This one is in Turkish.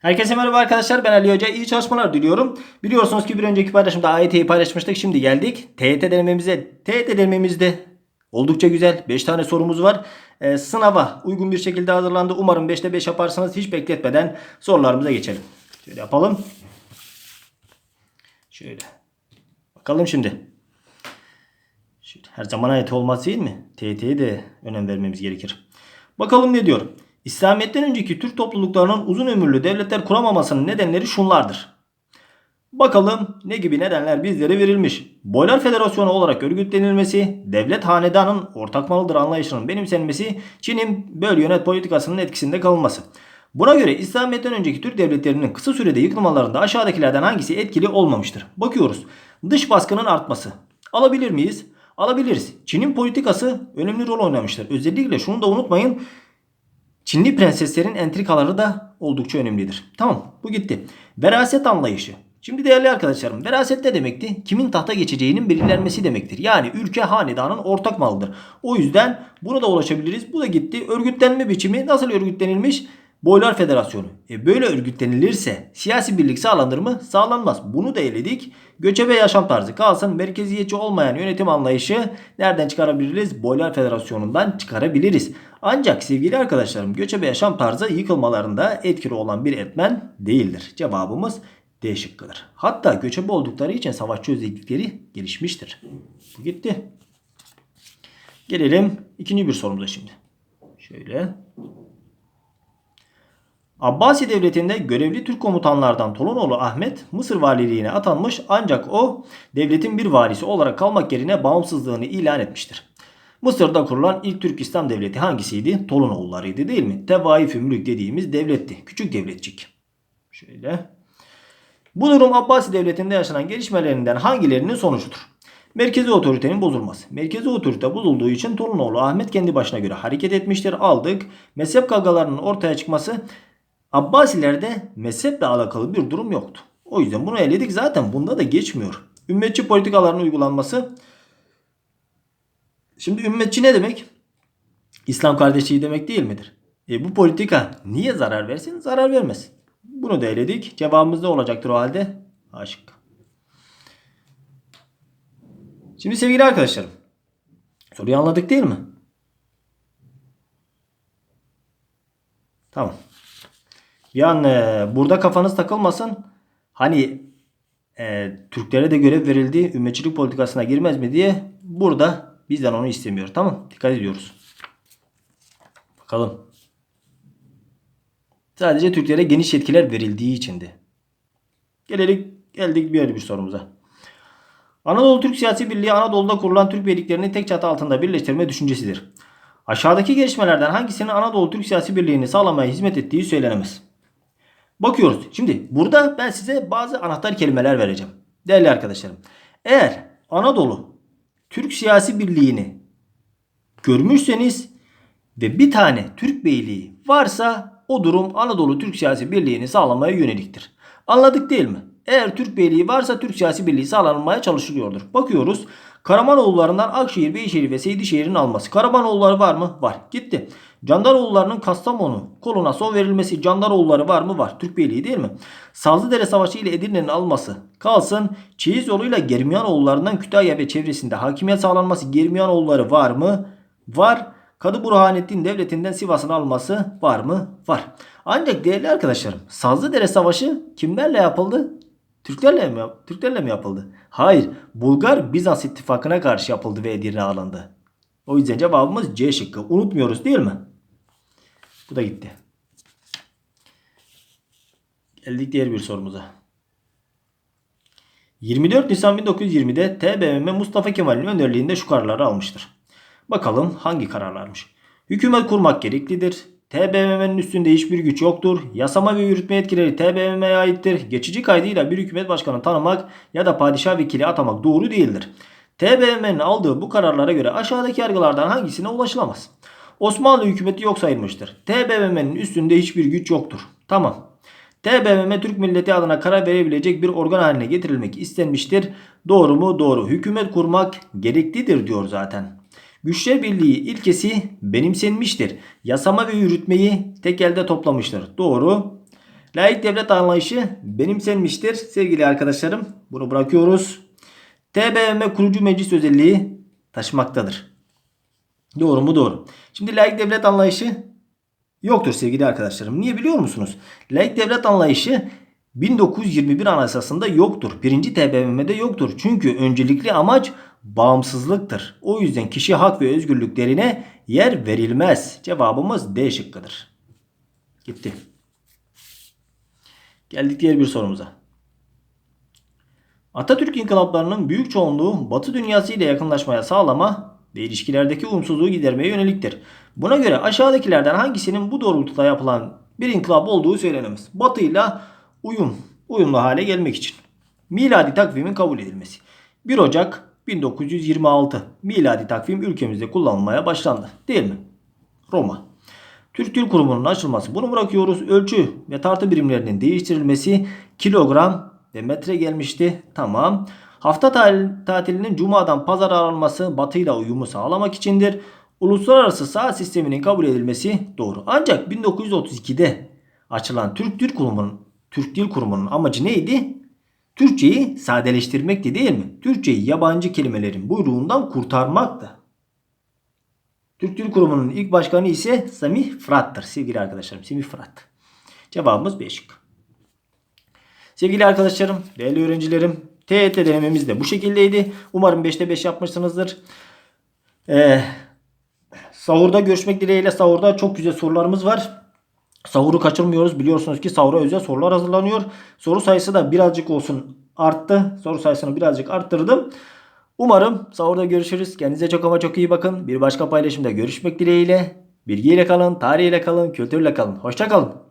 Herkese merhaba arkadaşlar ben Ali Hoca iyi çalışmalar diliyorum. Biliyorsunuz ki bir önceki paylaşımda AYT'yi paylaşmıştık şimdi geldik TYT denememize. TYT denememizde oldukça güzel 5 tane sorumuz var. Ee, sınava uygun bir şekilde hazırlandı. Umarım 5'te 5 yaparsanız hiç bekletmeden sorularımıza geçelim. Şöyle yapalım. Şöyle. Bakalım şimdi. Şöyle, her zaman AYT olmaz değil mi? TYT'ye de önem vermemiz gerekir. Bakalım ne diyor? İslamiyet'ten önceki Türk topluluklarının uzun ömürlü devletler kuramamasının nedenleri şunlardır. Bakalım ne gibi nedenler bizlere verilmiş. Boylar Federasyonu olarak örgütlenilmesi, devlet hanedanın ortak malıdır anlayışının benimsenmesi, Çin'in böl yönet politikasının etkisinde kalınması. Buna göre İslamiyet'ten önceki Türk devletlerinin kısa sürede yıkılmalarında aşağıdakilerden hangisi etkili olmamıştır? Bakıyoruz. Dış baskının artması. Alabilir miyiz? Alabiliriz. Çin'in politikası önemli rol oynamıştır. Özellikle şunu da unutmayın. Çinli prenseslerin entrikaları da oldukça önemlidir. Tamam bu gitti. Veraset anlayışı. Şimdi değerli arkadaşlarım veraset ne demekti? Kimin tahta geçeceğinin belirlenmesi demektir. Yani ülke hanedanın ortak malıdır. O yüzden buna da ulaşabiliriz. Bu da gitti. Örgütlenme biçimi nasıl örgütlenilmiş? Boylar Federasyonu. E böyle örgütlenilirse siyasi birlik sağlanır mı? Sağlanmaz. Bunu da eledik. Göçebe yaşam tarzı kalsın. Merkeziyetçi olmayan yönetim anlayışı nereden çıkarabiliriz? Boylar Federasyonu'ndan çıkarabiliriz. Ancak sevgili arkadaşlarım göçebe yaşam tarzı yıkılmalarında etkili olan bir etmen değildir. Cevabımız D şıkkıdır. Hatta göçebe oldukları için savaşçı özellikleri gelişmiştir. Bu gitti. Gelelim ikinci bir sorumuza şimdi. Şöyle. Abbasi devletinde görevli Türk komutanlardan Tolunoğlu Ahmet Mısır valiliğine atanmış ancak o devletin bir valisi olarak kalmak yerine bağımsızlığını ilan etmiştir. Mısır'da kurulan ilk Türk İslam devleti hangisiydi? Tolunoğullarıydı değil mi? Tevaif-i Mülk dediğimiz devletti. Küçük devletçik. Şöyle. Bu durum Abbasi devletinde yaşanan gelişmelerinden hangilerinin sonucudur? Merkezi otoritenin bozulması. Merkezi otorite bozulduğu için Tolunoğlu Ahmet kendi başına göre hareket etmiştir. Aldık. Mezhep kavgalarının ortaya çıkması Abbasilerde mezheple alakalı bir durum yoktu. O yüzden bunu eledik. Zaten bunda da geçmiyor. Ümmetçi politikaların uygulanması. Şimdi ümmetçi ne demek? İslam kardeşliği demek değil midir? E bu politika niye zarar versin? Zarar vermez. Bunu da eledik. Cevabımız ne olacaktır o halde? Aşık. Şimdi sevgili arkadaşlarım. Soruyu anladık değil mi? Tamam. Yani burada kafanız takılmasın. Hani e, Türklere de görev verildi. Ümmetçilik politikasına girmez mi diye burada bizden onu istemiyor. Tamam. Dikkat ediyoruz. Bakalım. Sadece Türklere geniş yetkiler verildiği içindi. Gelelim geldik bir bir sorumuza. Anadolu Türk Siyasi Birliği Anadolu'da kurulan Türk birliklerini tek çatı altında birleştirme düşüncesidir. Aşağıdaki gelişmelerden hangisinin Anadolu Türk Siyasi Birliği'ni sağlamaya hizmet ettiği söylenemez. Bakıyoruz. Şimdi burada ben size bazı anahtar kelimeler vereceğim. Değerli arkadaşlarım. Eğer Anadolu Türk siyasi birliğini görmüşseniz ve bir tane Türk beyliği varsa o durum Anadolu Türk siyasi birliğini sağlamaya yöneliktir. Anladık değil mi? Eğer Türk beyliği varsa Türk siyasi birliği sağlanmaya çalışılıyordur. Bakıyoruz. Karamanoğullarından Akşehir, Beyşehir ve Seydişehir'in alması. Karamanoğulları var mı? Var. Gitti. Candaroğullarının Kastamonu koluna son verilmesi Candaroğulları var mı? Var. Türk Beyliği değil mi? Sazlıdere Savaşı ile Edirne'nin alması kalsın. Çeyiz yoluyla Germiyanoğullarından Kütahya ve çevresinde hakimiyet sağlanması Germiyanoğulları var mı? Var. Kadı Burhanettin devletinden Sivas'ın alması var mı? Var. Ancak değerli arkadaşlarım Sazlıdere Savaşı kimlerle yapıldı? Türklerle mi, Türklerle mi yapıldı? Hayır. Bulgar Bizans ittifakına karşı yapıldı ve Edirne alındı. O yüzden cevabımız C şıkkı. Unutmuyoruz değil mi? Bu da gitti. Geldik diğer bir sorumuza. 24 Nisan 1920'de TBMM Mustafa Kemal'in önderliğinde şu kararları almıştır. Bakalım hangi kararlarmış? Hükümet kurmak gereklidir. TBMM'nin üstünde hiçbir güç yoktur. Yasama ve yürütme yetkileri TBMM'ye aittir. Geçici kaydıyla bir hükümet başkanı tanımak ya da padişah vekili atamak doğru değildir. TBMM'nin aldığı bu kararlara göre aşağıdaki yargılardan hangisine ulaşılamaz? Osmanlı hükümeti yok sayılmıştır. TBMM'nin üstünde hiçbir güç yoktur. Tamam. TBMM Türk milleti adına karar verebilecek bir organ haline getirilmek istenmiştir. Doğru mu? Doğru. Hükümet kurmak gereklidir diyor zaten. Güçler Birliği ilkesi benimsenmiştir. Yasama ve yürütmeyi tek elde toplamıştır. Doğru. Layık devlet anlayışı benimsenmiştir sevgili arkadaşlarım. Bunu bırakıyoruz. TBMM kurucu meclis özelliği taşımaktadır. Doğru mu? Doğru. Şimdi layık devlet anlayışı yoktur sevgili arkadaşlarım. Niye biliyor musunuz? Layık devlet anlayışı 1921 Anayasası'nda yoktur. Birinci TBMM'de yoktur. Çünkü öncelikli amaç bağımsızlıktır. O yüzden kişi hak ve özgürlüklerine yer verilmez. Cevabımız D şıkkıdır. Gitti. Geldik diğer bir sorumuza. Atatürk inkılaplarının büyük çoğunluğu Batı dünyası ile yakınlaşmaya sağlama ve ilişkilerdeki uyumsuzluğu gidermeye yöneliktir. Buna göre aşağıdakilerden hangisinin bu doğrultuda yapılan bir inkılap olduğu söylenemez. Batı ile uyum, uyumlu hale gelmek için. Miladi takvimin kabul edilmesi. 1 Ocak 1926 miladi takvim ülkemizde kullanılmaya başlandı. Değil mi? Roma. Türk Dil Kurumu'nun açılması. Bunu bırakıyoruz. Ölçü ve tartı birimlerinin değiştirilmesi kilogram ve metre gelmişti. Tamam. Hafta tatilinin cumadan pazara alınması batıyla uyumu sağlamak içindir. Uluslararası saat sisteminin kabul edilmesi doğru. Ancak 1932'de açılan Türk Dil Kurumu'nun Türk Dil Kurumu'nun amacı neydi? Türkçeyi sadeleştirmekti değil mi? Türkçeyi yabancı kelimelerin buyruğundan kurtarmaktı. Türk Dil Kurumu'nun ilk başkanı ise Semih Fırat'tır sevgili arkadaşlarım. Semih Fırat. Cevabımız B şıkkı. Sevgili arkadaşlarım, değerli öğrencilerim, TET denememiz de bu şekildeydi. Umarım 5'te 5 yapmışsınızdır. Ee, sahurda görüşmek dileğiyle sahurda çok güzel sorularımız var. Sahuru kaçırmıyoruz. Biliyorsunuz ki sahura özel sorular hazırlanıyor. Soru sayısı da birazcık olsun arttı. Soru sayısını birazcık arttırdım. Umarım sahurda görüşürüz. Kendinize çok ama çok iyi bakın. Bir başka paylaşımda görüşmek dileğiyle. Bilgiyle kalın, tarihiyle kalın, kültürle kalın. Hoşça kalın.